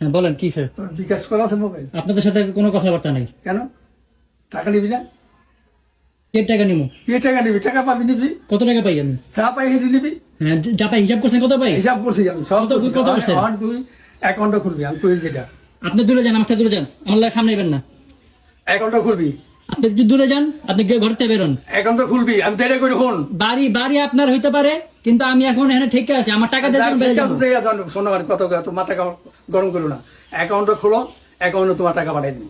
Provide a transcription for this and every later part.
হ্যাঁ বলেন কি স্যার? বিকাশ করা আছে মোবাইল? আপনাদের সাথে কোনো কথাবার্তা নাই। কেন? টাকা নিবি না? কে টাকা নিবো? কে টাকা নিবি? টাকা পাবি নিবি? কত টাকা পাই আমি? চা পাই হেঁটে নিবি? হ্যাঁ যা পাই হিসাব করছেন কত পাই? হিসাব করছি আমি সব করছি। কত করছেন? আমার তুই অ্যাকাউন্টটা খুলবি আমি কই যেটা? আপনি দূরে যান আমার সাথে দূরে যান। আমার লাগে সামনে এবেন না। অ্যাকাউন্টটা খুলবি? আপনি যদি দূরে যান আপনি গে- ঘর থেকে বেরোন অ্যাকাউন্টটা খুলবি আমি যেটা করি হন বাড়ি বাড়ি আপনার হইতে পারে কিন্তু আমি এখন এখানে ঠিক আছে আমার টাকা দিয়ে বেড়ে যাব। শোনাবার কত তোমার টাকা গরম করো না। অ্যাকাউন্টটা খোলো অ্যাকাউন্টে তোমার টাকা পাঠাই দিব।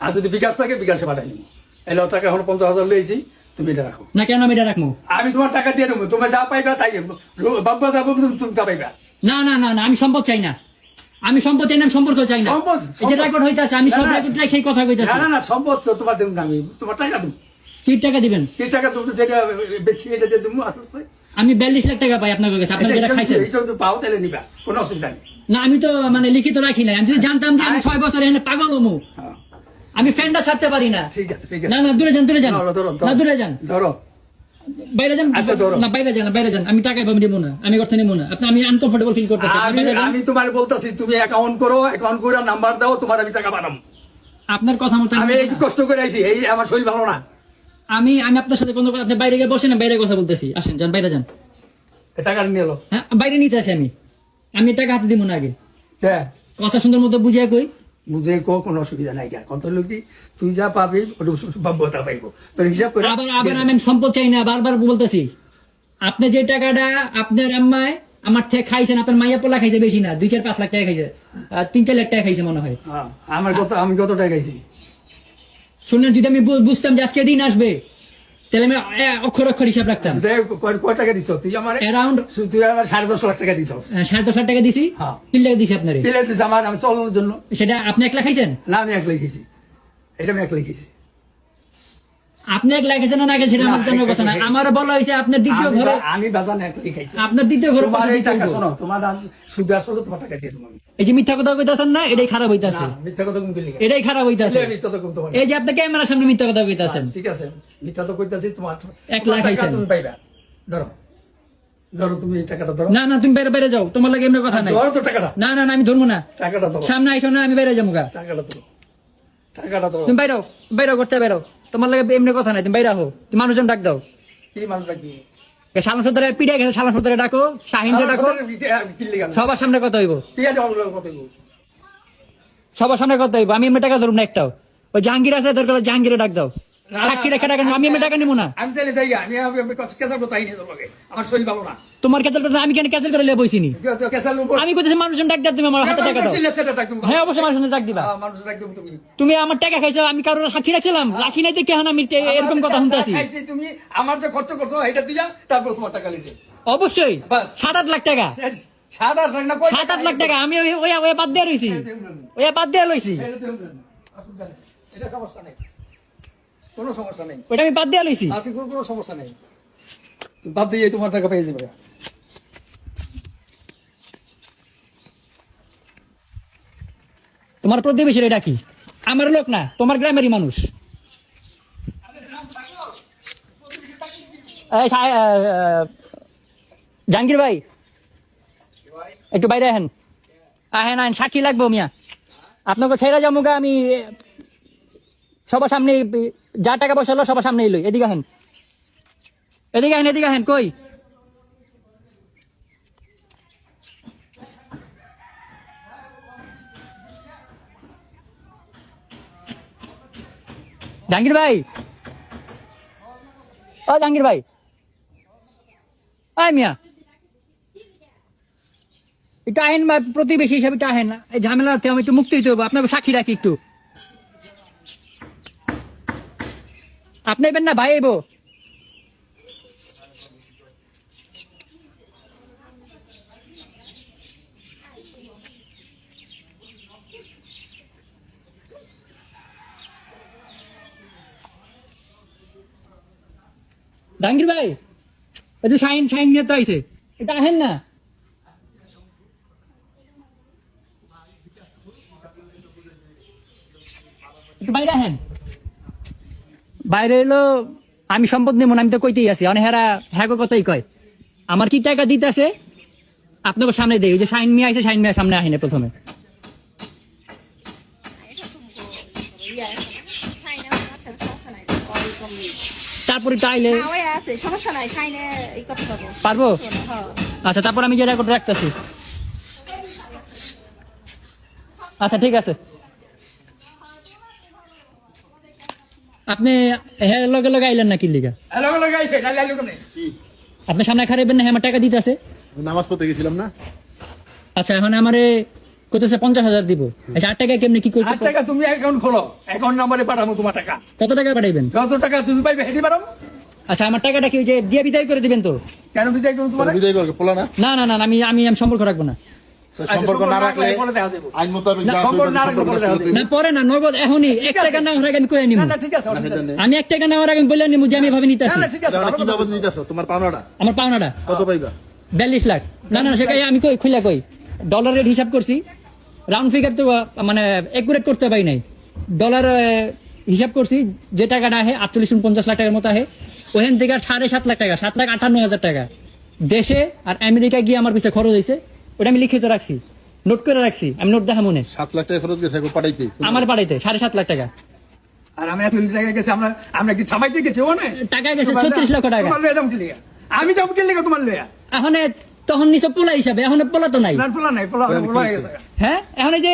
আর যদি বিকাশ থাকে বিকাশে পাঠাই দিব। এলো টাকা এখন পঞ্চাশ হাজার লইছি তুমি এটা রাখো। না কেন আমি এটা রাখব? আমি তোমার টাকা দিয়ে দেবো তুমি যা পাইবা তাই বাবা যাব তুমি তুমি তা পাইবা। না না না না আমি সম্পদ চাই না। আমি সম্পদ চাই না সম্পর্ক চাই না। সম্পদ, সম্পদ। রেকর্ড হইতাছে আমি সব। রেকর্ড রেখে কথা কইতাছি। না না সম্পদ তো তোমার দেবো না আমি। তোমার টাকা দেবো। কি টাকা দিবেন? কি টাকা তুমি যেটা বেশি এটা দিয়ে দেবো আস্তে আস্তে। আমি বিয়াল্লিশ লাখ টাকা পাই আপনার কাছে আপনার যেটা খাইছেন? পাও তাহলে নিবা কোনো অসুবিধা নেই। না আমি তো মানে লিখিত রাখি নাই। আমি যদি জানতাম যে আমি ছয় বছর এখানে পাগল হমু। হ্যাঁ, আমি ফ্যানটা ছাড়তে পারি না। ঠিক আছে ঠিক না আছে। না দূরে যান দূরে যান। না দূরে যান। ধরো। বাইরে যান। আচ্ছা, না বাইরে যান বাইরে যান। আমি টাকা পাবো নেব না আমি নেব না। আপনি আমি আনকমফোর্টেবল ফিল করতেছি। আমি তোমার বলতেছি তুমি অ্যাকাউন্ট করো অ্যাকাউন্ট করে নাম্বার দাও তোমার আমি টাকা পাঠাবো আপনার কথা মতো আমি এই কষ্ট করে আইছি এই আমার শরীর ভালো না। আমি আমি আপনার সাথে কোনো কথা- আপনি বাইরে গিয়ে বসেন বাইরে কথা বলতেছি। আসেন যান বাইরে যান। টাকা নিয়ে এলো। হ্যাঁ বাইরে নিতে আসি আমি। আমি টাকা হাতে দিব না আগে। হ্যাঁ কথা সুন্দর মতো বুঝিয়ে কই। বুঝে কো কোনো অসুবিধা নাই কত লোক তুই যা পাবি ওটা পাইবো। তোর হিসাব করে আবার আবার আমি সম্পদ চাই না বারবার বলতেছি। আপনি যে টাকাটা আপনার আম্মায় আমার থেকে খাইছেন আপনার মাইয়া পোলা খাইছে বেশি না দুই চার পাঁচ লাখ টাকা খাইছে। আর তিন চার লাখ টাকা খাইছে মনে হয়। হ্যাঁ, আমার কত আমি কত টাকা খাইছি? শুনলেন যদি আমি বুঝতাম যে আজকে দিন আসবে তাহলে আমি অক্ষর অক্ষর হিসাব রাখতাম। কয় টাকা দিছ? তুই আমার অ্যারাউন্ড তুই আমার সাড়ে দশ লাখ টাকা দিছ সাড়ে দশ লাখ টাকা দিছি হ্যাঁ। তিন লাখ দিছি আপনার। তিন লাখ দিছি আমার আমি চলানোর জন্য। সেটা আপনি একলা খাইছেন? না আমি একলাই খাইছি। এটা আমি একলাই লিখেছি আপনি এক লাখ না সেটা আমার জানার কথা না। আমার বলা হয়েছে আপনার দ্বিতীয় ঘরে আমি এক লিখেছি আপনার দ্বিতীয় ঘরে তোমার এই টাকা শোনো তোমার দাম শুধু আসলে তোমার টাকা দিয়ে আমি। এই যে মিথ্যা কথা কইতাছেন না এটাই খারাপ হইতাছে। না, মিথ্যা কথা কম লিখে এটাই খারাপ হইতাছে। মিথ্যা তো কম তোমার। এই যে আপনি ক্যামেরার সামনে মিথ্যা কথা কইতাছেন। ঠিক আছে। মিথ্যা তো কইতাছি তোমার এক লাখ টাকা আইছেন। তুমি পাইবা। ধরো। ধরো তুমি এই টাকাটা ধরো। না না তুমি বাইরে বাইরে যাও। তোমার লাগে এমনি কথা নাই। ধরো তো টাকাটা। না না না আমি ধরবো না। টাকাটা ধরো। সামনে আইসো না আমি বাইরে যাব টাকাটা ধরো। টাকাটা ধরো। তুমি বাইরে বাইরে করতে বাইরে তোমার লাগে এমনি কথা নাই তুমি বাইরে হো তুমি মানুষজন ডাক দাও। কি মানুষ রাখবি শালন সর্দারে পিড়ে গেছে শালন সর্দারে ডাকো শাহিনকে ডাকো। সবার সামনে কথা হইব। সবার সামনে কথা হইব। আমি এমনি টাকা ধরুন না একটাও। ওই জাহাঙ্গীর আছে দরকার জাহাঙ্গীরে ডাক দাও। সাক্ষী রেখে টাকা আমি এমনি টাকা নিবো না। আমি তাহলে যাই আমি আমি আমি কথা কেসার কথা আইনি তোর আমার শরীর ভালো না। তোমার ক্যান্সেল করতে আমি কেন ক্যান্সেল করে লিয়ে বইছিনি কেউ তো কেসার উপর আমি কোথায় মানুষজন ডাক দাও তুমি আমার হাতে টাকা দাও। দিলে সেটা ডাকবো। হ্যাঁ অবশ্যই মানুষজন ডাক দিবা। হ্যাঁ, মানুষ ডাকবো তুমি। তুমি আমার টাকা খাইছো আমি কারোর সাক্ষী রাখছিলাম। রাখি নাই দেখে আমি এরকম কথা শুনতেছি। তুমি আমার যে খরচ করছ এটা দিয়া তারপর তোমার টাকা লিখে অবশ্যই। সাত আট লাখ টাকা। সাত আট লাখ না সাত আট লাখ টাকা। আমি ওই বাদ দিয়ে রইছি। ওই বাদ দিয়ে লইছি। এটা সমস্যা নেই। কোনো সমস্যা নেই। ওইটা আমি বাদ দিয়ে লইছি। আজকে কোনো কোনো সমস্যা নেই। বাদ দিয়ে তোমার টাকা পেয়ে যাবে। তোমার প্রতিবেশীর এটা কি? আমার লোক না তোমার গ্রামেরই মানুষ। জাহাঙ্গীর ভাই একটু বাইরে আহেন। আহেন আহেন সাক্ষী লাগবো মিয়া। আপনাকে ছেড়ে যাব আমি সবার সামনে যা টাকা পয়সা হলো সবার সামনে এলো এদিকে আহেন। এদিকে আহেন এদিকে আহেন, কই? জাহাঙ্গীর ভাই? ও জাহাঙ্গীর ভাই। আয় মিয়া। এটা আহেন বা প্রতিবেশী হিসাবে এটা আহেন। এই ঝামেলা আমি একটু মুক্তি দিতে হব আপনাকে সাক্ষী রাখি একটু। আপনি এবেন না, ভাই এবো। জাহাঙ্গীর ভাই ওই যে শাইন শাইন নিয়ে তো আইছে, এটা আহেন না? একটু বাইরে আহেন। বাইরে এলো আমি সম্পদ নেব আমি তো কইতেই আছি। অনেক হেরা হ্যাগো কথাই কয়। আমার কি টাকা দিতে আছে আপনাকে সামনে দেই। যে সাইন মিয়া আছে শাইন মিয়া সামনে আহিনে প্রথমে। তারপরে পারব। আচ্ছা তারপর আমি যে রাখতেছি। আচ্ছা ঠিক আছে। আপনি হ্যাঁ লগে লগে আইলেন না কি লিগা হ্যালো হ্যালো গাইছে নালে আইলো কেমনে? আপনি সামনে খারাইবেন না হ্যাঁ আমার টাকা দিতে আছে নামাজ পড়তে গেছিলাম না। আচ্ছা এখন আমারে কইতেছে পঞ্চাশ হাজার দিব। আচ্ছা আট টাকা কেমনি কি করতে আট টাকা তুমি অ্যাকাউন্ট খোলো অ্যাকাউন্ট নাম্বারে পাঠাবো তোমার টাকা। কত টাকা পাঠাইবেন? যত টাকা তুমি পাইবে হেঁটে পারো আচ্ছা আমার টাকাটা কি ওই যে দিয়ে বিদায় করে দিবেন তো? কেন বিদায় করব তোমার? বিদায় করবে পোলা না না না না আমি আমি আমি সম্পর্ক রাখব না। সম্পর্ক না রাখলে পরে দেখা যাবে আইন মোতাবেক না, যা সম্পর্ক আছে না রাখলে পরে না নগদ এখনই এক টাকা নেওয়ার আগে কয়ে নিব না না ঠিক আছে অসুবিধা নেই। আমি এক টাকা নেওয়ার আগে আমি বললাম যে আমি এভাবে নিতে না আসি না ঠিক আছে ভালো কি কথা বাবদ তোমার পাওনাটা? আমার পাওনাটা। কত পাইবা? বিয়াল্লিশ লাখ। না না সেটাই আমি কই খুলে কই? ডলার রেট হিসাব করছি। রাউন্ড ফিগার তো মানে একুরেট করতে পারি নাই। ডলার হিসাব করছি যে টাকাটা আহে আটচল্লিশ পঞ্চাশ লাখ টাকার মতো আহে। ওখান থেকে সাড়ে সাত লাখ টাকা সাত লাখ আটান্ন হাজার টাকা। দেশে আর আমেরিকা গিয়ে আমার পিছিয়ে খরচ হয়েছে ওটা আমি লিখিত রাখছি। নোট করে রাখছি। আমি নোট দেখা মনে সাত লাখ টাকা খরচ গেছে পাঠাইতে। আমার বাড়িতে সাড়ে সাত লাখ টাকা। আর আমরা এত টাকা গেছে আমরা আমরা কি ছাপাইতে গেছি? ও টাকা গেছে 36 লক্ষ টাকা। তোমার লয়ে যাব কি লিগা? আমি যাব কি লিগা তোমার লয়া এখন তখন নিচে পোলা হিসাবে এখন পোলা তো নাই। পোলা নাই পোলা হয়ে হ্যাঁ? এখন এই যে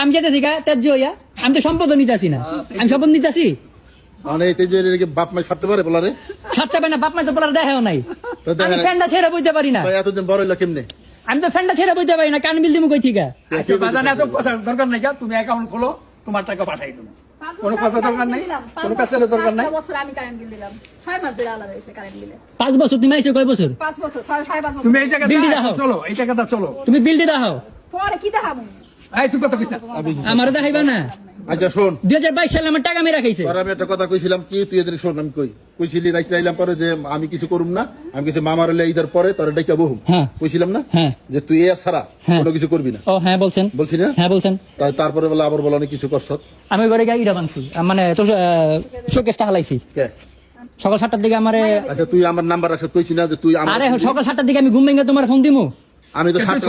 আমি যেতেছি গা ত্যায্য হইয়া আমি তো সম্পদ নিতেছি না। আমি সম্পদ নিতেছি? মানে এই যে বাপ মাই ছাড়তে পারে পোলারে? ছাড়তে পারে না বাপ মা তো পোলার দেখাও নাই। আমি ফ্যানটা ছেড়ে বইতে পারি না। এতদিন বড় হইল কেমনে? আমি তো ফ্যানটা ছেড়ে বুঝতে পারি না কান বিল দিব কই থেকে? আচ্ছা বাজানে এত কথা দরকার নাই তুমি অ্যাকাউন্ট খোলো তোমার টাকা পাঠাই দেবো। কোনো কথা দরকার নাই? কোনো কাছে দরকার নাই? বছর আমি কারেন্ট বিল দিলাম। 6 মাস ধরে আলাদা হইছে কারেন্ট বিলে। পাঁচ বছর তুমি আইছো কয় বছর? পাঁচ বছর ছয় সাড়ে পাঁচ বছর। তুমি এই জায়গাটা। চলো এই জায়গাটা চলো। তুমি বিল দি দাও। তোমার কি দেখাবো? এই তুই কত কিনা আমি দেখাইবা না? আচ্ছা শোন। দুই হাজার বাইশ সালে আমার টাকা মেরা খাইছে। তোর আমি একটা কথা কইছিলাম কি তুই এদের শোন আমি কই? কইছিলি রাইতে আইলাম পরে যে আমি কিছু করুম না আমি কিছু মামার হলে ঈদের পরে তোর ডাইকা বহুম হ্যাঁ। কইছিলাম না? হ্যাঁ। যে তুই এ ছাড়া হ্যাঁ। কোনো কিছু করবি না। ও হ্যাঁ বলছেন। বলছি না? হ্যাঁ বলছেন। তারপরে বলে আবার বলে অনেক কিছু করছ। আমি ঘরে ইটা বানছি। মানে তোর শোকেসটা হালাইছি। কে? সকাল সাতটার দিকে আমার আচ্ছা তুই আমার নাম্বার রাখছ কইছি না যে তুই আমার আরে সকাল সাতটার দিকে আমি ঘুম ভেঙে তোমার ফোন দিমু। আমি তো আগে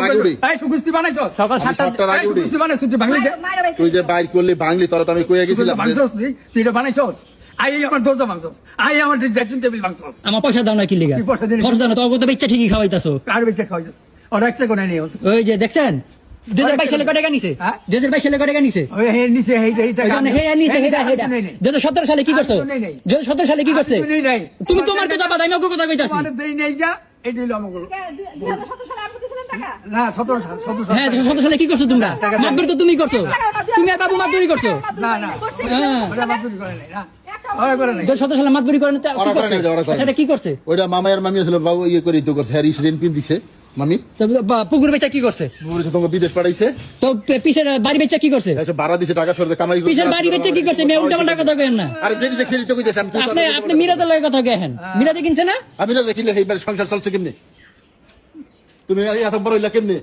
সকাল সাতটার আগে তুই যে। বাইর করলি ভাঙলি তোরা তো আমি কইয়া গেছিলাম তুই? এটা বানাইছস? আই আমার দরজা ভাঙছস। আই আমার ড্রেসিং টেবিল ভাঙছস। আমার পয়সা দাও না কি লিগা? কি পয়সা দিলি? খরচ দাও না তো ইচ্ছা ঠিকই খাওয়াইতাছো। কার বেচে খাওয়াইছস ওর একটা কোনে নেই ওই যে দেখছেন? দুই হাজার বাইশ সালে হ্যাঁ? সতেরো কি করছ? সতেরো সালে কি করছে। তুমি তোমার কথা বাদ আমি কথা কইতাছি। না সতেরো সাল সতেরো সাল। হ্যাঁ সতেরো সালে কি করছ তোমরা? মাতবরি তো তুমি করছ। তুমি আর বাবু মাতবরি করছ। না না হ্যাঁ। করে নাই না। মামি ইয়ে পুকুর বেচা কি করছে? বিদেশ পাঠাইছে। তো পে- পিছের বাড়ি বেচা কি করছে? ভাড়া দিছে টাকা সরতে কামাই করছে। পিছের বাড়ি বেচা কি করছে? মেয়ে উল্টা পাল্টা কথা কেন না। আরে যেটি দেখছি তো কইতেছে আমি তো- আপনি আপনি মিরাজের লগে কথা কেন মিরাজে কিনছে না? আমি না দেখিলে এইবার সংসার চলছে কেমনে? তুমি এত বড় হইলা কেমনে?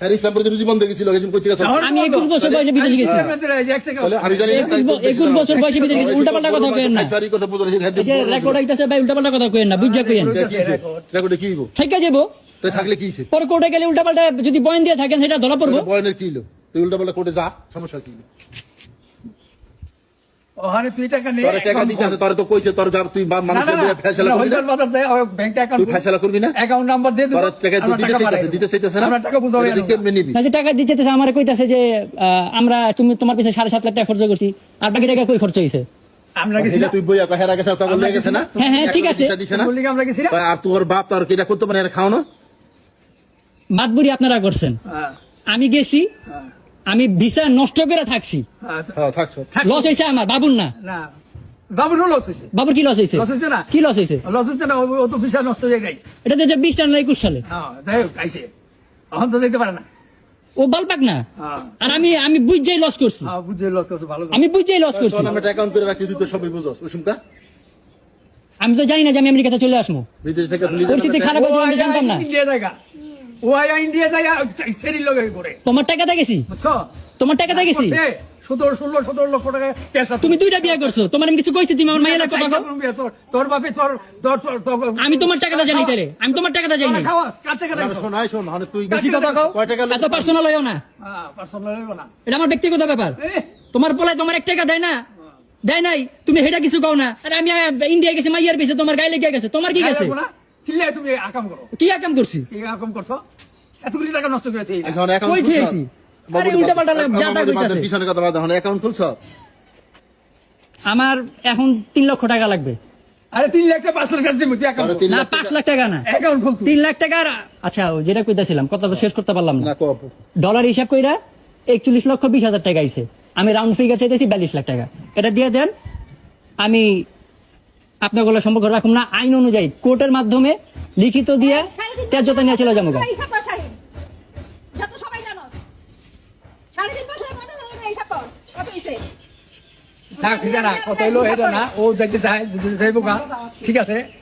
হ্যাঁ ইসলাম প্রতি রুজি বন্ধ গেছিল কই থেকে আমি একুশ বছর বয়সে বিদেশে গেছি। তাহলে আমি জানি না, একুশ ব- একুশ বছর বয়সে বিদেশে গেছি, উল্টাপাল্টা কথা কইেন না। কথা বুঝো না, হ্যাঁ, যে রেকর্ড হইতাছে ভাই উল্টা পাল্টা কথা কইেন না বুঝা কইেন রেকর্ডে কি হইবো? ঠিক আছে যাব। তাই থাকলে কি হইছে? পরে কোর্টে গেলে উল্টা পাল্টা যদি বয়ান দিয়ে থাকেন সেটা ধরা পড়ব। বয়নের কি হইল? তুই উল্টা পাল্টা কোর্টে যা, সমস্যা কি? হইল? তুই টাকা নেই টাকা দিতে আছে, তোরে তো কইছে, তোর যা, তুই বা- দিয়ে ফেসালা করবি না? তুই ফেসালা করবি না? অ্যাকাউন্ট নাম্বার দিয়ে তোর টাকা আমরা দিতে চাইতেছে, দিতে চাইতেছে না? আমরা টাকা বুঝাবো তুই কেমনে নিবি? না যে টাকা দিচ্ছে আমার কইতাছে যে আমরা তুমি তোমার পিছনে সাড়ে সাত লাখ টাকা খরচ করছি আর বাকি টাকা কই খরচ হয়েছে আমরা গেছি তুই বইয়া কয়, হেরা তখন লেগে গেছে না? হ্যাঁ, হ্যাঁ, ঠিক আছে। আমরা গেছি আর তোর বাপ তোর করতে পারে এরা খাও না মাতবুরি আপনারা করছেন হ্যাঁ, আমি গেছি হ্যাঁ, আমি ভিসা নষ্ট করে থাকছি। হ্যাঁ, হ্যাঁ। লস হয়েছে আমার বাবুর না। না বাবুরও লস হয়েছে বাবুর কি লস হয়েছে লস হয়েছে না? কি লস হয়েছে লস হচ্ছে না ও- ও তো ভিসা নষ্ট হয়ে গেছে। এটা তো বিশ টাকা না একুশ সালে। হ্যাঁ যাই হোক আইছে। এখন তো যেতে পারে না। ও বালপাক না? হ্যাঁ। আর আমি আমি বুঝাই লস করছি। হ্যাঁ, লস করছ ভালো আমি বুঝাই লস করছি। তোর নামে অ্যাকাউন্ট করে রাখি তুই তো সবই আমি তো জানি না যে আমি আমেরিকাতে চলে আসব। বিদেশ থেকে পরিস্থিতি খারাপ হয়েছে আমি জানতাম না। ইন্ডিয়া ও আয়া ইন্ডিয়া জায়গা সেরি লগে করে তোমার টাকাতে গেছি? বুঝছ? তোমার টাকাতে গেছি? সতেরো ষোলো সতেরো লক্ষ টাকা ক্যাশ তুমি দুইটা বিয়ে করছ। তোমার আমি কিছু কইছি তুমি আমার মায়ের কথা তোর- তোর বাপে তোর তোর তোর- তোর- আমি তোমার টাকাটা জানি তারে আমি তোমার টাকাটা জানি। তোরা খাওয়াস কার টাকা না, দেখছ শোন মানে তুই বেশি কথা কও এত পার্সোনাল হইও না। হ্যাঁ পার্সোনাল হইব না। এটা আমার ব্যক্তিগত ব্যাপার। তোমার পোলায় তোমার এক টাকা দেয় না। দেয় নাই। তুমি হেটা কিছু কও না। আরে আমি ইন্ডিয়া গেছি মাইয়ার গেছে তোমার গায়ে লেগে গেছে। তোমার কি গেছে? না কিনলে তুমি আকাম করো। কি কাম করছি? কি আকাম করছ? এতগুলি টাকা নষ্ট করে দিই এখন অ্যাকাউন্ট কই খেয়েছি? আরে উল্টাপাল্টা যা তা কইতাছে। পিছনে কথা বাদ এখন অ্যাকাউন্ট খুলছ? আমার এখন তিন লক্ষ টাকা লাগবে। আরে তিন লাখ টাকা পাঁচ লাখ টাকা দিব তুই তিন না লাখ পাঁচ লাখ টাকা না। অ্যাকাউন্ট লাখ টাকার আচ্ছা যেটা কইতাছিলাম কথা তো শেষ করতে পারলাম না। না ডলার হিসাব কইরা একচল্লিশ লক্ষ বিশ হাজার টাকা আইছে। আমি রাউন্ড ফিগার চাইতেছি বিয়াল্লিশ লাখ টাকা। এটা দিয়ে দেন আমি আপনাগুলো সম্পর্ক রাখুন না আইন অনুযায়ী। কোর্টের মাধ্যমে লিখিত দিয়ে ত্যায্যতা নিয়ে চলে যাব ঠিক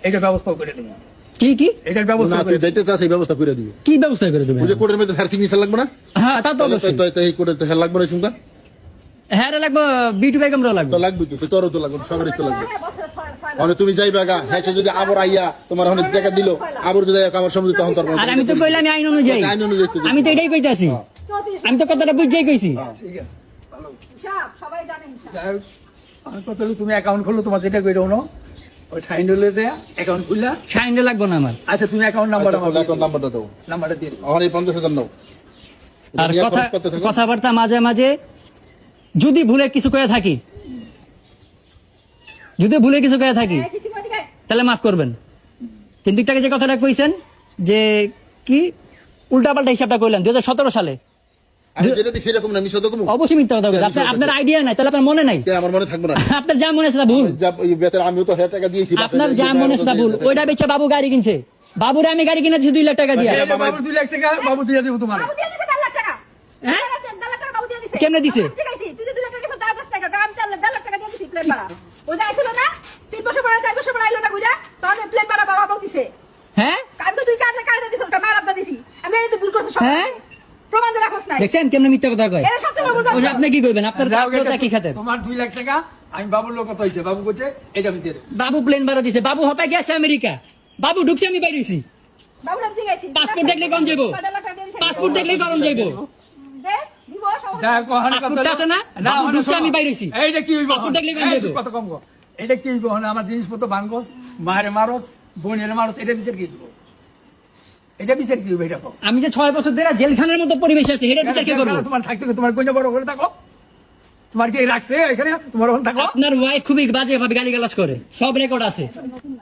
এটা ব্যবস্থা করে দেবো। কি কি? এটার ব্যবস্থা করে তুই যাইতে চাস এই ব্যবস্থা করে দিবি। কি ব্যবস্থা করে কোর্টের মধ্যে হ্যার সিগনেচার লাগবে না? হ্যাঁ তা তো অবশ্যই। তো- তো- তো এই কোর্টের তো হ্যার লাগবে না হ্যাঁ লাগবো বিটু বেগমরাও লাগবে। তো লাগবে তো তোরও তো লাগবে সবারই তো লাগবে। হ্যাঁ। মানে তুমি যাইবা গা হ্যাঁ যদি আবার আইয়া তোমার অনেক টাকা দিল আবার যদি আমার সময় তখন তোর আর আমি তো কইলাম আইন অনুযায়ী। আইন অনুযায়ী আমি তো এটাই কইতাছি। আমি তো কথাটা বুঝাই কইছি। সবাই যাই কথা তুমি অ্যাকাউন্ট খুললো তোমার যেটা করে দাও ওই সাইন হলে যে অ্যাকাউন্ট খুললা। সাইন্ডে লাগবো না আমার। আচ্ছা তুমি অ্যাকাউন্ট নাম্বারটা আমার অ্যাকাউন্ট নাম্বারটা দাও। নাম্বারটা দিয়ে দিও। এই পঞ্চাশ হাজার নাও। আর কথা। কথাবার্তা মাঝে মাঝে যদি ভুলে কিছু করে থাকি যদি ভুলে কিছু করে থাকি দিকে। তাহলে মাফ করবেন। কিন্তু একটাকে যে কথাটা কইছেন যে কি? উল্টাপাল্টা হিসাবটা কইলেন দু হাজার সতেরো সালে অবশ্যই মিথ্যা কথা আপনার আইডিয়া নাই তাহলে আপনার মনে নাই। কে আমার মনে থাকবে না। আপনার যা মনে আছে ভুল। ওই বেতার আমিও তো হাজার টাকা দিয়েছি আপনার যা মনে ভুল। ওইটা বেচা বাবু গাড়ি কিনছে। বাবুরে আমি গাড়ি কিনেছি দুই লাখ টাকা দিয়া। বাবু দুই লাখ টাকা বাবু দিয়ে দেবো তোমার। বাবু দিয়ে দিছে দেড় লাখ টাকা। হ্যাঁ? দেড় লাখ টাকা বাবু দিয়ে দিছে। কেমনে দিছে? আইছিল না, তিন বছর পরে, চার বছর পরে আইলো না বুঝা, তখন প্লেন ভাড়া বাবা বলতিছে। হ্যাঁ আমি তো তুই দিছিস, দিছি। আমি জানি তুই ভুল করছিস সব। হ্যাঁ? প্রমাণ দিয়ে রাখোস নাই। দেখছেন কেমনে মিথ্যা কথা কয় এটা সবচেয়ে বড়। আপনি কি করবেন আপনার যাও কি তোমার দুই লাখ টাকা আমি বাবুর লোক কত হয়েছে বাবু বলছে এটা আমি দিয়ে বাবু প্লেন ভাড়া দিছে বাবু হপায় গেছে আমেরিকা বাবু ঢুকছে আমি বাইরেছি। পাসপোর্ট দেখলে কোন যাইবো? দিয়ে দিছে। পাসপোর্ট দেখলে গরম যাইবো দে, এটা কি আমার জিনিসপত্র ভাঙ্গস মায়ের মারস বোনের মারস এটা বিচার কি দিব? এটা বিচার কি এটা আমি যে ছয় বছর ধরে জেলখানার মতো পরিবেশ আছে এটা বিচার কে করব? তোমার থাকতে তোমার বড় করে থাকো। তোমার কি রাখছে এখানে? তোমার থাকো। আপনার ওয়াইফ খুবই বাজে ভাবে গালি গালাজ করে। সব রেকর্ড আছে।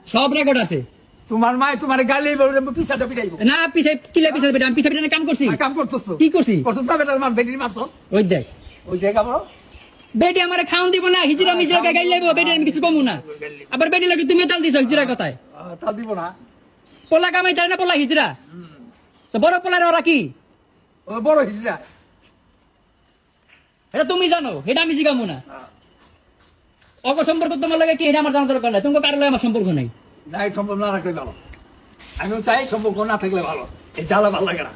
সব রেকর্ড আছে। তোমার মায় তোমার গালি পিসাটা পিটাইব। না পিছে কিলে পিছে বেটা আমি পিছে পিছনে কাম করছি? কাম করতেছ? তো কি করছি? করছস না বেটার মার বেটির মারছ ওই দেখ। ওই দেখ আমার বেডি আমারে খাওন দিব না হিজরা মিজরা লাইবো বেডি আমি কিছু কমু না। আবার বেডি লাগে তুমি তাল দিছ হিজরা কথায়? তা দিব না। পোলা কামাই তাই না পোলা হিজরা? তো বড় পোলার ওরা কি? ও বড় হিজড়া এটা তুমি জানো এটা আমি জিগামু না। অগ সম্পর্ক তোমার লাগে কি এটা আমার জানা দরকার নাই। তোমার কারও লাগে আমার সম্পর্ক নাই। যাই সম্ভব না রাখলে ভালো। আমিও চাই সম্পর্ক না থাকলে ভালো। এই জ্বালা ভালো লাগে না।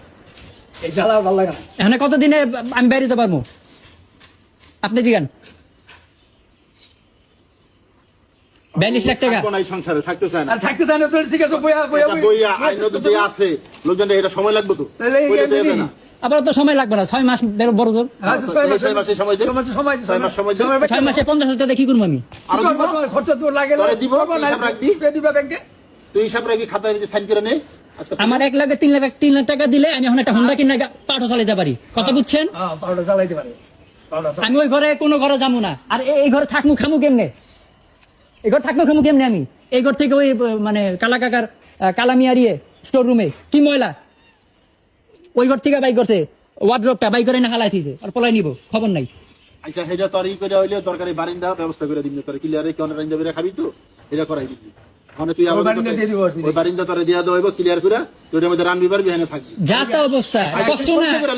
এই জ্বালা ভালো লাগে না। এখানে কতদিনে আমি বেরিয়ে পারব? আপনি জিগান। বিয়াল্লিশ লাখ টাকা। থাকব সংসারে থাকতে চায় না। থাকতে চাই না ঠিক আছে বইয়া বইয়া বইয়া আছে। লোকজন এটা সময় লাগবে তো। তাহলে আবার তো সময় লাগবে না ছয় মাস বেরো বড় জোর। হ্যাঁ, ছয় মাস- পঞ্চাশ হাজার টাকা কি করব আমি? খরচা তোর লাগে হিসাব রাখবি? তুই হিসাব রাখি খাতায় সাইন করে নে। আমার এক লাখ তিন লাখ তিন লাখ টাকা দিলে আমি এখন একটা হুন্ডা কিনে পাঠও চালাতে পারি। কথা বুঝছেন? হ্যাঁ চালাইতে পারে। আমি ওই ঘরে কোনো ঘরে যাব না। আর এই ঘরে থাকমু খামু কেমনে? এই ঘর থাকমু খামু কেমনে আমি? এই ঘর থেকে ওই মানে কালা কাকার কালামিয়ারিয়ে স্টোর রুমে কি ময়লা? ওই ঘর থেকে বাই করছে। ওয়ার্ড্রপটা বাই করে না হালাই থিছে আর পলাই নিব খবর নাই। আচ্ছা সেটা তোর করে হইলে তরকারি বারিন্দা ব্যবস্থা করে দিবি তোর ক্লিয়ারে কেন রাইন্দা বেরে খাবি তো এটা করাই দিবি। মানে তুই আমাদের বারিন্দা দিয়ে দিব কি। ওই বারিন্দা তোরে দিয়া দেবো ক্লিয়ার করে তুই মধ্যে রানবি পারবি এখানে থাকবি। যা তা অবস্থা কষ্ট না। করে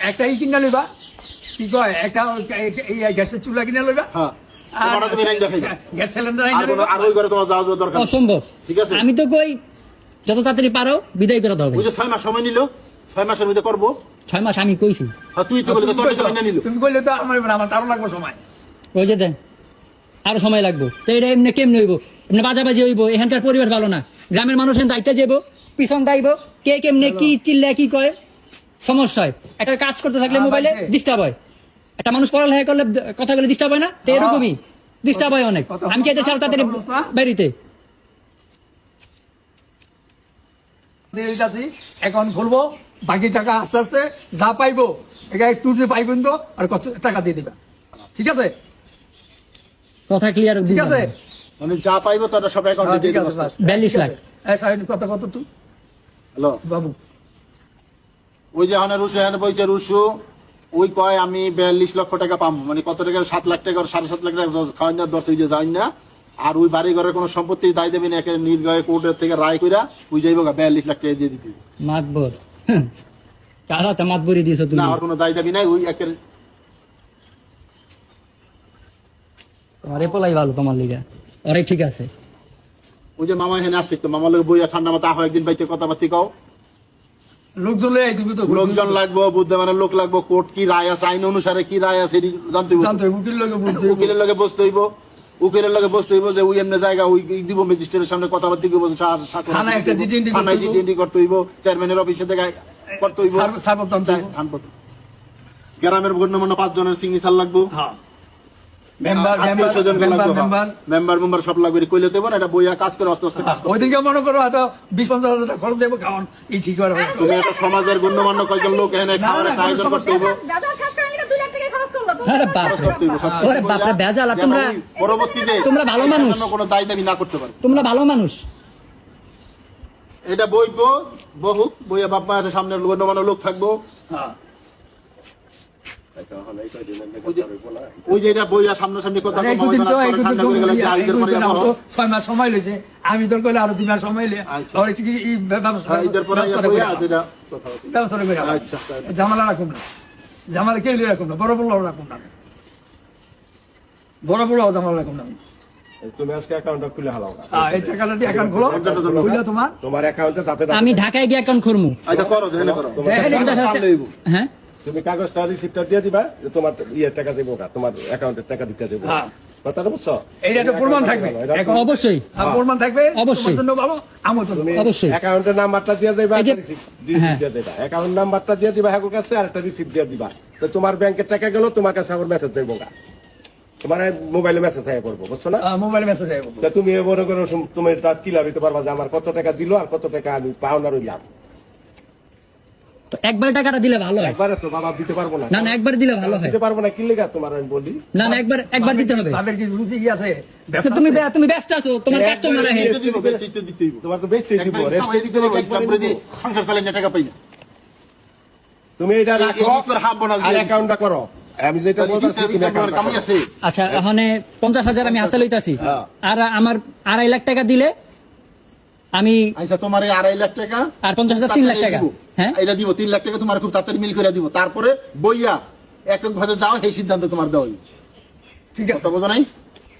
একটা ই কিনা লইবা কি কয় একটা এই গ্যাসের চুলা কিনা লইবা। হ্যাঁ আর তোমার তুমি রাইন্দা খাইবা। গ্যাস সিলিন্ডার আর আইনা কোনো- লইবা আর ওই ঘরে তোমার যাওয়া যাওয়া দরকার নেই। অসম্ভব। ঠিক আছে। আমি তো কই যত তাড়াতাড়ি পারো বিদায় করে যে ছয় মাস সময় নিল ছয় মাসের মধ্যে করব? ছয় মাস আমি কইছি। আর তুই তো বলি তো তোর তুমি সময় নিল। তুমি কইলে তো আমার আমার আরও লাগবে সময়। ওই যে দেন আরও সময় লাগবে। তো এটা এমনি কেমনি হইব? এমনি বাজাবাজি হইব এখানকার পরিবেশ ভালো না। গ্রামের মানুষ এখান দায়িত্ব যাইব পিছন দাইব কে কেমনে কি চিল্লা কি কয় সমস্যা হয়। একটা কাজ করতে থাকলে হ্যাঁ, মোবাইলে ডিস্টার্ব হয়। একটা মানুষ পড়ালেখা করলে কথা বলে ডিস্টার্ব হয় না? তো এরকমই। ডিস্টার্ব হয় অনেক। আমি চাইতেছি আরও তাড়াতাড়ি বলছ না? বেরিতে দিয়ে দিতেছি অ্যাকাউন্ট খুলবো। বাকি টাকা আস্তে আস্তে যা পাইবো এটা একটু যে পাইবেন তো আর কত টাকা দিয়ে দিবা। ঠিক আছে? কথা ক্লিয়ার ঠিক আছে? মানে যা পাইবো তারা সব অ্যাকাউন্টে দিয়ে ঠিক দিবো। আছে বাস। 42 লাখ। এই সাহেব কত কত তুই? হ্যালো। বাবু। ওই যে হানে রুশু হানে বইছে রুশু ওই কয় আমি বিয়াল্লিশ লক্ষ টাকা পাবো মানে কত টাকা? সাত লাখ টাকা সাড়ে সাত লাখ টাকা খাওয়াই না দশ যে যাই না। আর ওই বাড়ি ঘরের কোনো সম্পত্তি দায় দেবেন একে নির্গয় কোর্টের থেকে রায় কইরা ওই যাইব বিয়াল্লিশ লাখ টাকা দিয়ে দিতে। মাতবর। কারা তো মাতবরি দিয়েছ তুমি। না আর কোনো দায় দাবি নাই ওই একের তোমার এপলাই ভালো তোমার লিগা। অরে ঠিক আছে। ওই যে মামা এখানে আসছে তো মামার লোক বইয়া ঠান্ডা মাথা হয় একদিন বাইতে কথাবার্তি কও। লোকজন লয়ে আইতিবি তো লোকজন লাগবো বুদ্ধমানের লোক লাগবো কোর্ট কি রায় আছে আইন অনুসারে কি রায় আছে জানতে হইব। জানতে হবে, উকিল লোকে বুঝতে। উকিলের লগে বসতে হইব। উকিলের লগে বসতে হইব যে ওই এমনি জায়গা ওই দিব ম্যাজিস্ট্রেটের সামনে কথাবার্তি করব সার- সাক্ষর থানায় একটা দিতে থানা চিঠি করতে হইব। চেয়ারম্যানের অফিসে দেখা করতে হইব সার- সারপত্র আনতে হইব। ধানপত্র। গ্রামের গণ্যমান্য পাঁচ জনের সিগনেচার লাগবে হ্যাঁ member member member member member member সব লাগবে কইলে দেবো এটা বইয়া কাজ করে আস্তে আস্তে কাজ করো। ওইদিকে মনে করো হয়তো বিশ পঞ্চাশ হাজার খরচ দেবো খাওয়ান এই ঠিক করে তুমি একটা সমাজের গণ্যমান্য কয়েকজন লোক এখানে খাওয়ার একটা আয়োজন করতে হইব? দাদা শেষ করে নিলে দুই লাখ টাকা খরচ করল আরে বাপ খরচ করতে হইব সব ওরে বাপরে বেজাল আর যেন তোমরা ওই পরবর্তীতে তোমরা ভালো মানুষ। কোনো দায় দাবি না করতে পারে। তোমরা ভালো মানুষ। এটা বইবো বহু বইয়া বাপ্পা আছে সামনে গণ্যমান্য লোক থাকব। হ্যাঁ। ওই যে- এটা বইয়া সামনাসামনি কথা ছয় মাস সময় লইছে। আমি তোর কইলে আরও দুই মাস সময় লিয়ে আচ্ছা। হ্যাঁ, করে আচ্ছা, রাখুন না। জামালা কেউ রাখুন না? বড় বড় রাখুন না। বড় বড় জামালা রাখুন না। তুমি আজকে অ্যাকাউন্টটা খুলে হালাও হ্যাঁ, এই টাকাটা দিয়ে অ্যাকাউন্ট খোলো। খুলে তোমার তোমার অ্যাকাউন্টে তাতে আমি ঢাকায় গিয়ে অ্যাকাউন্ট আচ্ছা হইব। হ্যাঁ? তুমি কাগজটা রিসিপ্টটা দিয়ে দিবা যে তোমার ইয়ে টাকা দেবো না তোমার অ্যাকাউন্টের টাকা দিতে দেবো। হ্যাঁ। কথাটা বুঝছ? এইটা একটা প্রমাণ থাকবে। এখন অবশ্যই। হ্যাঁ, প্রমাণ থাকবে। অবশ্যই। তোমার জন্য ভালো আমার জন্য অবশ্যই। অ্যাকাউন্টের নাম্বারটা দিয়ে দিবা এই যে- রিসিপ্ট হ্যাঁ। দিয়ে দিবা। অ্যাকাউন্ট নাম্বারটা দিয়ে দিবা কাছে আর একটা রিসিপ্ট দিয়ে দিবা। তো তোমার ব্যাংকের টাকা গেল তোমার কাছে আবার মেসেজ দেবো না তোমার মোবাইলে মেসেজ হয়ে করব বুঝছ না? মোবাইল মেসেজ আইব তা তুমি এ মনে করো তুমি তার কিলা দিতে পারবা যে আমার কত টাকা দিলো আর কত টাকা আমি পাওনা রইলাম? তো একবার টাকাটা দিলে ভালো হয়। একবারে তো বাবা দিতে পারব না। না না একবার দিলে ভালো হয়। দিতে পারব না কি লেগা তোমার আমি বলি? না না একবার একবার দিতে হবে। তাদের কি রুচি কি আছে? তুমি তুমি ব্যস্ত আছো তোমার কাস্টমার আছে। দিতে দিতে তোমার তো বেচে দিব রেস্ট দিতে পারব, ইসলাম করে সংসার চালাই না, টাকা পাই না। তুমি এটা রাখো করে আর অ্যাকাউন্টটা আমি যেটা বলছি। আচ্ছা এখানে পঞ্চাশ হাজার আমি হাতে লইতাছি। হ্যাঁ। আর আমার আড়াই লাখ টাকা দিলে আমি আচ্ছা তোমার এই আড়াই লাখ টাকা আর পঞ্চাশ হাজার তিন লাখ টাকা। হ্যাঁ? এটা দিব তিন লাখ টাকা তোমার খুব তাড়াতাড়ি মিল করে দিব। তারপরে বইয়া এক এক ভাবে যাও সেই সিদ্ধান্ত তোমার দেওয়া ঠিক আছে। বোঝো নাই?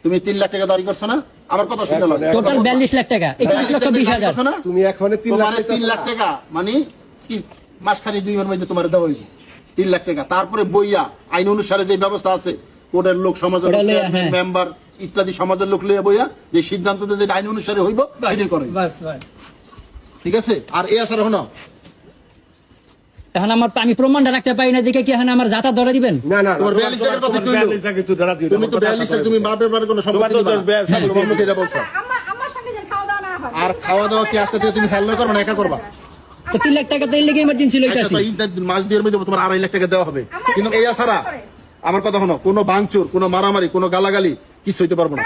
তুমি তিন লাখ টাকা দাবি করছ না? আমার কথা শুনে লাগে টোটাল বিয়াল্লিশ লাখ টাকা। লক্ষ বিশ হাজার। তুমি এখন তিন লাখ তিন লাখ টাকা মানে কি মাসখানি দুই মাসের মধ্যে তোমার দেওয়া হইব তিন লাখ টাকা। তারপরে বইয়া আইন অনুসারে যে ব্যবস্থা আছে কোর্টের লোক হ্যাঁ। মেম্বার ইত্যাদি সমাজের লোক লইয়া বইয়া যে সিদ্ধান্ত যে আইন অনুসারে হইব এটাই করে। বাস বাস। ঠিক আছে? আর এই আসার হনো এখন আমার আমি প্রমাণটা রাখতে পারি না দেখে কি এখন আমার যাতা ধরে দিবেন? না না তোমার 42 টাকার কথা তুই তুমি তো বিয়াল্লিশ টাকা তুমি বাপের বাড়ি কোনো সম্পত্তি দিবা না। বেশ, হ্যাঁ, বলছো। আর খাওয়া দাওয়া কি আজকে থেকে তুমি হেল্প করবে না? একা করবা? তো তিন লাখ টাকা তো এই লেগে ইমার্জেন্সি আচ্ছা, মাস দুয়ের মধ্যে তোমার আড়াই লাখ টাকা দেওয়া হবে। কিন্তু এই আসারা আমার কথা হলো কোনো ভাঙচুর কোনো মারামারি কোনো গালাগালি কিছু হইতে পারব না।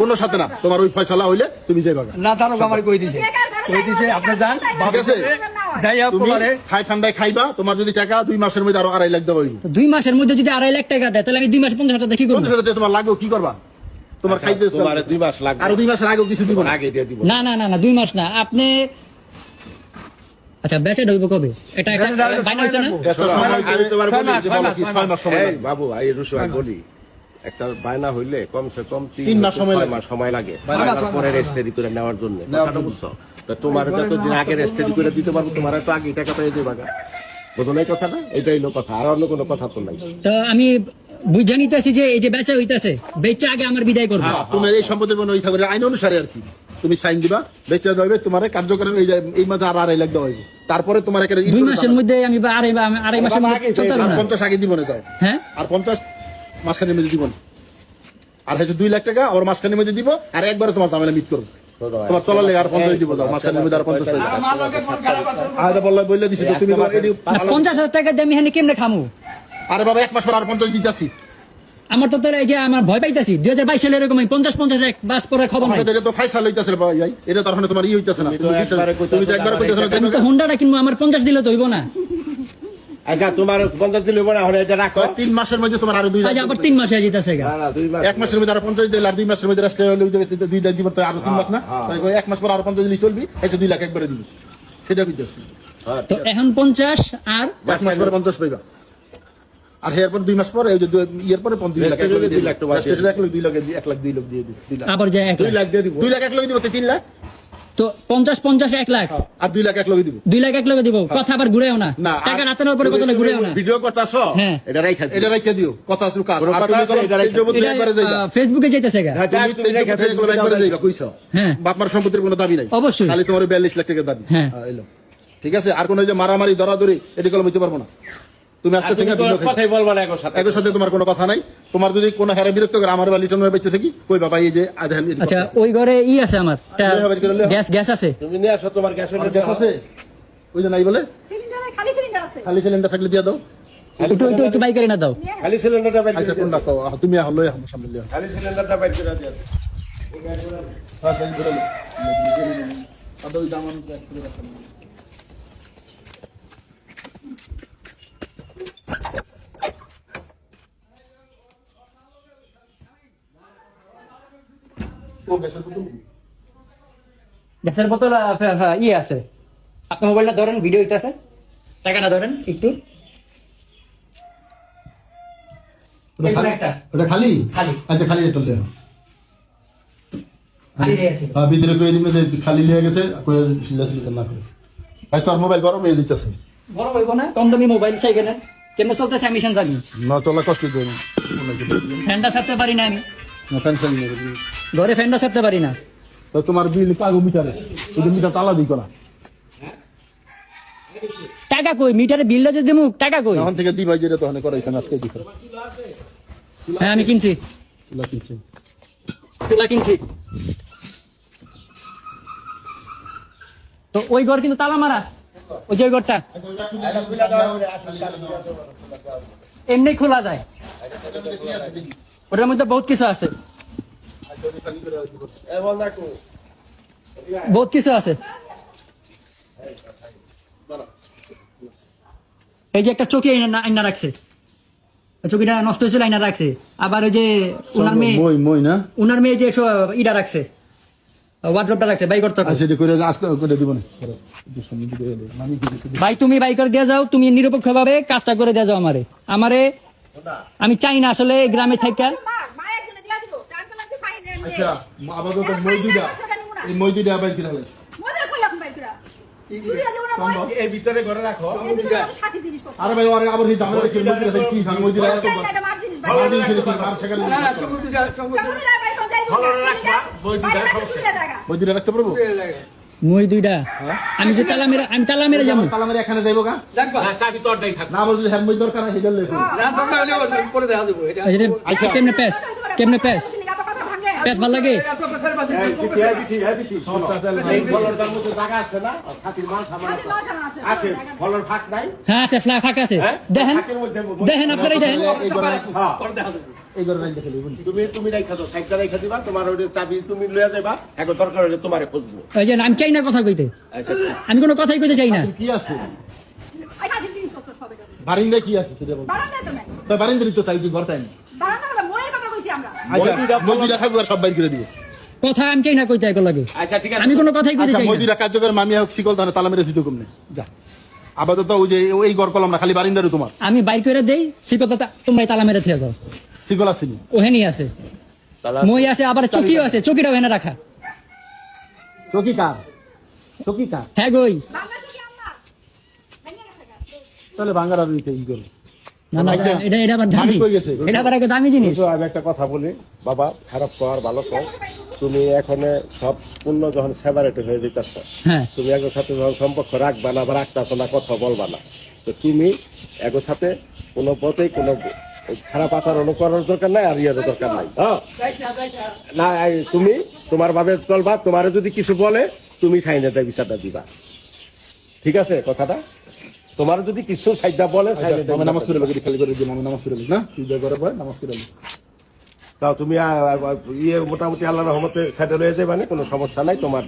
কোনো সাথে না। তোমার ওই ফয়সালা হইলে তুমি যাইবা। না তারও আমার কই দিছে? কই দিছে? আপনি যান। ঠিক আছে? যাইয়া তুমি পরে খাই ঠান্ডায় খাইবা তোমার যদি টাকা দুই মাসের মধ্যে আরও আড়াই লাখ দুই মাসের মধ্যে যদি আড়াই লাখ টাকা দেয় তাহলে আমি দুই মাস পঞ্চাশ হাজার টাকা কি করব? পঞ্চাশ তোমার লাগবে কি করবা? তোমার খাইতে তোমার দুই মাস লাগবে। আরও দুই মাসের আগেও কিছু দিব না। আগে দিয়ে দিব। না না না না দুই মাস না। আপনি আচ্ছা বেচা ঢুকবো কবে? এটা একটা বাইনা না? আচ্ছা, মাস, মাস বাবু আমি বলি। একটা বায়না হইলে কমসে কম তিন মাস সময় লাগে। পরে। রেজিস্ট্রি করে নেওয়ার জন্য। বুঝছ? তো তোমার যতদিন আগে রেজিস্ট্রি করে দিতে পারব তোমার তো আগে টাকা পেয়ে দেবা। বুঝো না কথাটা? এটাই হলো কথা আর অন্য কোনো কথা তো নাই। তো আমি বুঝে নিতেছি যে এই যে বেচা হইতাছে বেচা আগে আমার বিদায় করব। হ্যাঁ, তোমার এই সম্পত্তির মনে ওই থাকবে আইন অনুসারে আর কি। তুমি সাইন দিবা বেচে হবে তোমার কার্যক্রম এই এই মাসে আর আড়াই লাখ দেওয়া হইব তারপরে তোমার দুই মাসের মধ্যে আমি আড়াই আড়াই মাসের মধ্যে পঞ্চাশ আগে দিব না যাও। হ্যাঁ? আর পঞ্চাশ মাঝখানে মধ্যে দিব না। আর হচ্ছে দুই লাখ টাকা ওর মাঝখানের মধ্যে দিব আর একবারে তোমার জামেলা মিট করব। তোমার চলার লেগে আর পঞ্চাশ দিব যাও মাঝখানের মধ্যে আর পঞ্চাশ টাকা আমার লগে ফোন খারাপ আছে বললে বললে দিছি তো তুমি তো এটি না, পঞ্চাশ হাজার টাকা দিয়ে আমি এখানে কেমনে খামু? আরে বাবা এক মাস পর আর পঞ্চাশ দিতেছি। আমার তো তাহলে এই যে আমার ভয় পাইতাছি দুই হাজার বাইশ সালে এরকম পঞ্চাশ পঞ্চাশ এক বাস পরে খবর নাই। আমাদের এটা তো ফাইসাল হইতাছে রে ভাই এটা তো আর তোমার ই হইতাছে না। তুমি তো একবার কইতাছ না। হুন্ডাটা কিনবো আমার পঞ্চাশ দিলে তো হইব না। আচ্ছা তোমার পঞ্চাশ দিলে পরে এখন এটা রাখো। তিন মাসের মধ্যে তোমার আরও দুই আজ আবার তিন মাসে না না মাস এক মাসের মধ্যে আরও পঞ্চাশ দিলে আর দুই মাসের মধ্যে রাষ্ট্রে হলে ওই দুই লাখ দিব আরও তিন মাস না? তাই কই এক মাস পর আরও পঞ্চাশ দিলে চলবি এই যে দুই লাখ একবারে দিবি। সেটা কইতাছি তো এখন পঞ্চাশ আর? এক মাস পরে পঞ্চাশ পাইবা। আর এর পর দুই মাস পরে এই যে দুই- ইয়ের পরে দুই লাখ এক লাখ দুই লাখ এক লাখ দুই লাখ এক লাখ দুই লাখ দিয়ে দিবি আবার যে এক দুই লাখ। দিয়ে দিব। দুই লাখ এক লাখ দিব তো তিন লাখ? তো পঞ্চাশ পঞ্চাশ এক লাখ। আর দুই লাখ এক দিব। দুই লাখ এক লাখ দিব। কথা আবার ঘুরেও না। না, টাকা রাতের উপরে কথা ঘুরেও না। ভিডিও করতেছ? হ্যাঁ। এটা রাইখা দিও। এটা রাইখা দিও। কথা শুরু কাজ। কোনো আর কথা তুমি আছে, বলো, এটা এই একবারে যাইবা। ফেসবুকে যাইতেছে গা। হ্যাঁ, তুমি- তুমি রাইখা ফেসবুকে একবারে যাইবা কইছো। হ্যাঁ। বাপমার সম্পত্তির কোনো দাবি নাই। অবশ্যই। খালি তোমার বিয়াল্লিশ লাখ টাকা দাবি। হ্যাঁ। হ্যাঁ, ঠিক আছে? আর কোনো ওই যে মারামারি ধরাধরি এটি কলম হইতে পারব না। তুমি আজকে থেকে তো কথাই বলবা না একর সাথে একের সাথে তোমার কোনো কথা নাই। তোমার যদি কোনো হেরা বিরক্ত করে আমার বা লিটন বেঁচে থাকি কই বাবা এই যে আধান আচ্ছা ওই ঘরে ই আছে আমার। একটা করে। গ্যাস গ্যাস আছে। তুমি নিয়ে আসো তোমার গ্যাস গ্যাস আছে? ওই যে নাই বলে? সিলিন্ডারে খালি সিলিন্ডার আছে। খালি সিলিন্ডার থাকলে দিয়ে দাও। একটু একটু একটু বাইক না দাও। খালি সিলিন্ডারটা বাইর আচ্ছা করে কোন দিও। তুমি আহ লই আমার সামনে লিও খালি সিলিন্ডারটা বাইর করে দিও। হ্যাঁ ধরে লো আদা ওই দাম আমি করে রাখলাম গ্যাসের বোতল ফে- ইয়ে আছে। আপনার মোবাইলটা ধরেন ভিডিও হইতেছে টাকাটা ধরেন একটু। ওটা খালি। আচ্ছা খালি এটা লিও খালি রয়েছে। হ্যাঁ ভিতরে কই দিবে যে খালি লিয়ে গেছে সিলা না করে। ভাই তোর মোবাইল গরম হয়ে হইব না কম দামি মোবাইল চাই কেন। কেমন চলতেছে আমি সেন জানি। না চলা কষ্ট ফ্যানটা ছাড়তে পারি না আমি। না টেনশন নেই ঘরে ফ্যানটা ছাড়তে পারি না। তো তোমার বিল পাগো মিটারে ওই মিটার তালা দিই করা। টাকা কই? মিটারে বিলটা যে দেবো টাকা কই? এখন থেকে দিবাই যেটা তখন করাইছেন আজকে দিকে হ্যাঁ আমি কিনছি। চুলা কিনছে। তুলা কিনছি। তো ওই ঘর কিন্তু তালা মারা। ওই যে ওই ঘরটা। এমনি খোলা যায়। ওটার মধ্যে বহুত কিছু আছে বহুত কিছু আছে এই যে একটা চকি আইনা রাখছে চকিটা নষ্ট হয়েছিল আইনা রাখছে আবার ওই যে ওনার মেয়ে ওনার মেয়ে যে ইটা রাখছে ওয়ার্ড্রপটা রাখছে বাই করতে আচ্ছা এটা করে আজকে করে দিব না করো। একটু সামনে দিকে এলে। আমি কি দেখি? ভাই তুমি বাই করে দিয়ে যাও তুমি নিরপেক্ষ ভাবে কাজটা করে দিয়ে যাও আমারে আমারে আমি চাই না আসলে গ্রামে থাকা। আচ্ছা আপাতত এই মই দুইটা আবার আরে ভাই আরে জামাটা কি? এত ভালো দিন ছিল মার সেখানে না না ভালো রাখবা, সমস্যা। রাখতে পারব? মই দুইটা। আমি যে তালা মেরে আমি তালা মেরে যাব। তালা মেরে এখানে যাইবো গা? না চাবি তোরটাই থাক। না বলতে হ্যাঁ মই দরকার আছে হেডল লেখো না দরকার হলে পরে দেখা যাব। এটা আচ্ছা কেমনে প্যাস কেমনে প্যাস প্যাস ভালো লাগে? হ্যাঁ আছে ফ্লা ফাঁকা আছে। হ্যাঁ? দেখেন দেখেন আপনারাই দেখেন। তুমি তুমি রাইখা দাও সাইডটা রাইখা দিবা তোমার ওই চাবি তুমি লইয়া যাবা এখন দরকার হলে তোমারে খুঁজবো। ওই যে আমি চাই না কথা কইতে। আচ্ছা। আমি কোনো কথাই কইতে চাই না। কি আছে? বারিন্দায় কি আছে বারান্দায় তো চাই তুই ঘর চাই না বারান্দা হলো ময়ের কথা আচ্ছা দুইটা মই দুইটা থাকব আর সব বাইর করে দিব। কথা আমি চাই না কইতে এক লাগে। আচ্ছা ঠিক আছে। আমি কোনো কথাই কইতে আচ্ছা চাই না। দুইটা কার্যকর মামি হোক শিকল তাহলে তালা মেরে দিতে কমনে। যা। আপাতত ওই যে ওই ঘর কলম না খালি বারিন্দারও তোমার। আমি বাইর করে দেই কথা তোমরা তালা মেরে থিয়ে যাও। শিকল আসেনি ওহেনি আছে। মই আছে আবার চকিও আছে চকিটাও এনে রাখা। চকি কার? চকি কার? হ্যাঁ গই। তাহলে বাঙ্গার নিতে ই করব? না না আচ্ছা, এটা এটা আবার দামি। মালিক কই গেছে? এটা আবার একটা দামি জিনিস। আমি একটা কথা বলি বাবা খারাপ কর ভালো কর। তুমি এখন সব পূর্ণ যখন সেপারেট হয়ে যেতেছ হ্যাঁ। তুমি একর সাথে যখন সম্পর্ক রাখবা না বা রাখতেছ না কথা বলবা না। তো তুমি একর সাথে কোনো পথেই কোনো খারাপ আচরণ করার দরকার নাই আর ইয়ারও দরকার নাই। হ্যাঁ? না তুমি তোমার ভাবে চলবা তোমার যদি কিছু বলে তুমি সাইনেটা বিচারটা দিবা। ঠিক আছে কথাটা? তোমার যদি কিছু সাইডা বলে আমি নামাজ পড়ে লাগি খালি করে দিলাম আমি নামাজ পড়ে না? তুই যা করে ভাই? নামাজ পড়ে তাও তুমি ইয়ে মোটামুটি আল্লাহর রহমতে সেটেল হয়ে যাবে মানে কোনো সমস্যা নাই তোমার